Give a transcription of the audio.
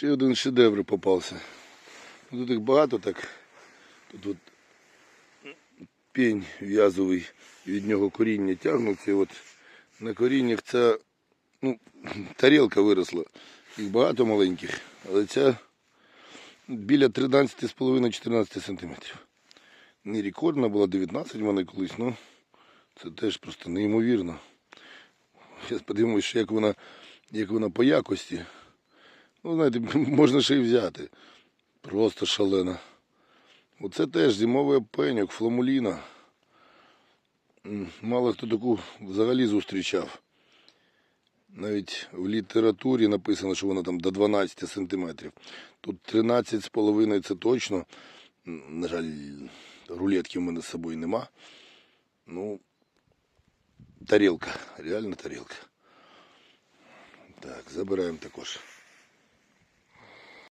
Ще один шедевр попався. Ну, Тут їх багато так. Тут от пень в'язовий, від нього коріння тягнуться. От на коріннях ця ну, тарілка виросла. Їх багато маленьких, але ця біля 13,5-14 сантиметрів. Не рекордна була 19 в мене колись, ну це теж просто неймовірно. Зараз подивимося, як вона, як вона по якості. Ну, знаєте, можна ще й взяти. Просто шалена. Оце теж зимовий опеньок, фламуліна. Мало хто таку взагалі зустрічав. Навіть в літературі написано, що вона там до 12 сантиметрів. Тут 13,5 це точно. На жаль, рулетки в мене з собою нема. Ну, тарілка, реально тарілка. Так, забираємо також.